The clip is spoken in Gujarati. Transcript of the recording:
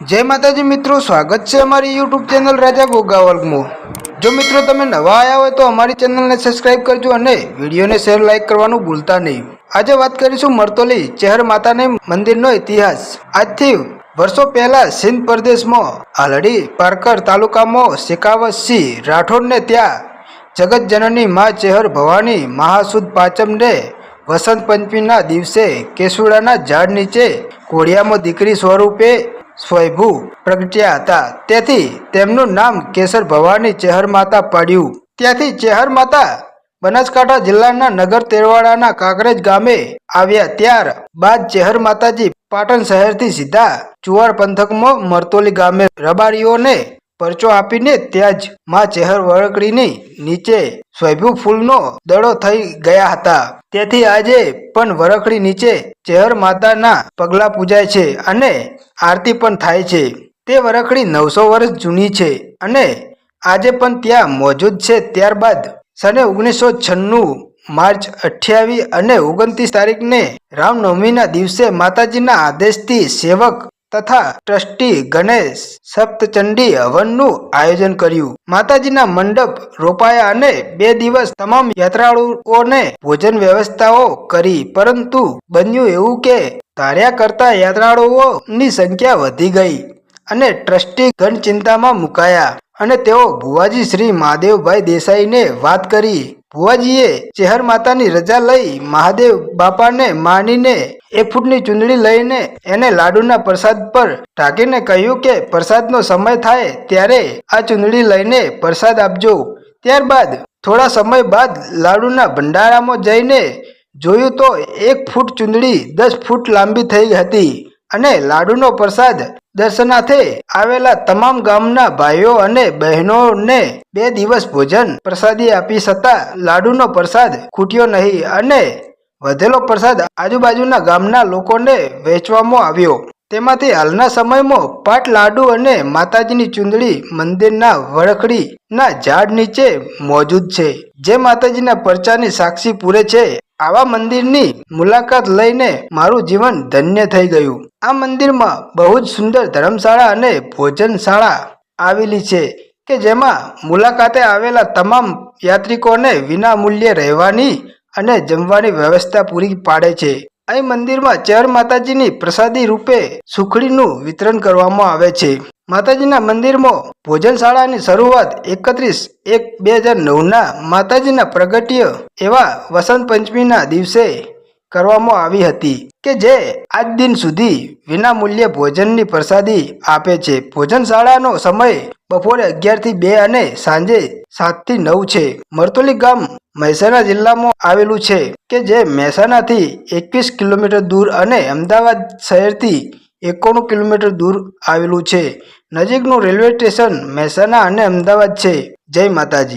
જય માતાજી મિત્રો, સ્વાગત છે અમારી યુટ્યુબ ચેનલ રાજા ગોગા વર્ગમાં જો મિત્રો તમે નવા આવ્યા હોય તો અમારી ચેનલને સબસ્ક્રાઇબ કરજો અને વિડીયોને શેર લાઇક કરવાનું ભૂલતા નહીં. આજે વાત કરીશું મરતોલી ચહેર માતાને મંદિરનો ઇતિહાસ. આજથી વર્ષો પહેલા સિંધ પ્રદેશમાં આલડી પારકર તાલુકામાં શેકાવત સિંહ રાઠોડને ત્યાં જગત જનની મા ચેહર ભવાની મહાસુદ પાંચમને વસંત પંચમીના દિવસે કેસુડાના ઝાડ નીચે કોડિયામાં દીકરી સ્વરૂપે સ્વયંભૂ પ્રગટ્યા હતા. તેથી તેમનું નામ કેસર ભવાની ચેહર માતા પડ્યું. ત્યાંથી ચેહર માતા બનાસકાંઠા જિલ્લાના નગર તેરવાડાના કાંકરેજ ગામે આવ્યા ત્યાર બાદ ચેહર માતાજી પાટણ શહેરથી સીધા ચુવાડ પંથકમાં મરતોલી ગામે રબારીઓને પરચો આપીને ત્યાં જ માં ચેહર વળકડીની નીચે સ્વૈભુ ફૂલનો દડો થઈ ગયા હતા. તેથી આજે પણ વરખડી નીચે ચેહર માતાના પગલા પૂજાય છે અને આરતી પણ થાય છે. તે વરખડી નવસો વર્ષ જૂની છે અને આજે પણ ત્યાં મોજૂદ છે. ત્યારબાદ સને ઓગણીસો છન્નું માર્ચ અઠ્યાવીસ અને ઓગણત્રીસ તારીખને રામનવમીના દિવસે માતાજીના આદેશથી સેવક તથા ટ્રસ્ટી ગણેશ સપ્તચંડી હવનનું આયોજન કર્યું. માતાજીના મંડપ, રોપાયા અને બે દિવસ તમામ યાત્રાળુઓને ભોજન વ્યવસ્થાઓ કરી. પરંતુ બન્યું એવું કે ધાર્યા કરતા યાત્રાળુઓની સંખ્યા વધી ગઈ અને ટ્રસ્ટી ઘન ચિંતામાં મુકાયા. અને તેઓ ભુવાજી શ્રી મહાદેવભાઈ દેસાઈને વાત કરી. ભુવાજીએ ચેહર માતાની રજા લઈ મહાદેવ બાપાને માનીને એક ફૂટની ચૂંદડી લઈને એને લાડુના પ્રસાદ પર ઢાંકીને કહ્યું કે પ્રસાદનો સમય થાય ત્યારે આ ચૂંદડી લઈને પ્રસાદ આપજો. ત્યારબાદ થોડા સમય બાદ લાડુના ભંડારામાં જઈને જોયું તો એક ફૂટ ચૂંદડી દસ ફૂટ લાંબી થઈ હતી. અને લાડુનો પ્રસાદ દર્શનાથે આવેલા તમામ ગામના ભાઈઓ અને બહેનોને બે દિવસ ભોજન પ્રસાદી આપી છતાં લાડુનો પ્રસાદ ખૂટ્યો નહીં અને વધેલો પ્રસાદ આજુબાજુના ગામના લોકોને વહેંચવામાં આવ્યો. તેમાંથી હાલના સમયમાં પાટ લાડુ અને માતાજીની ચૂંદડી મંદિરના વળખડીના ઝાડ નીચે મોજૂદ છે. જે માતાજીના પરચાની સાક્ષી પૂરે છે. આવા મંદિરની મુલાકાત લઈને મારું જીવન ધન્ય થઈ ગયું. આ મંદિરમાં બહુ જ સુંદર ધર્મશાળા અને ભોજનશાળા આવેલી છે કે જેમાં મુલાકાતે આવેલા તમામ યાત્રિકોને વિના મૂલ્યે રહેવાની અને જમવાની વ્યવસ્થા પૂરી પાડે છે. અહીં મંદિરમાં ચેર માતાજીની પ્રસાદી રૂપે સુખડીનું વિતરણ કરવામાં આવે છે. માતાજીના મંદિરમાં ભોજનશાળાની શરૂઆત એકત્રીસ એક બે હજાર નવના માતાજીના પ્રગટ્ય એવા વસંત પંચમીના દિવસે કરવામાં આવી હતી કે જે આજ દિન સુધી વિના મૂલ્યે ભોજનની પ્રસાદી આપે છે. ભોજનશાળાનો સમય બપોરે અગિયારથી બે અને સાંજે સાતથી નવ છે. મરતોલી ગામ મહેસાણા જિલ્લામાં આવેલું છે કે જે મહેસાણાથી એકવીસ કિલોમીટર દૂર અને અમદાવાદ શહેરથી એકોણું કિલોમીટર દૂર આવેલું છે. નજીકનું રેલવે સ્ટેશન મહેસાણા અને અમદાવાદ છે. જય માતાજી.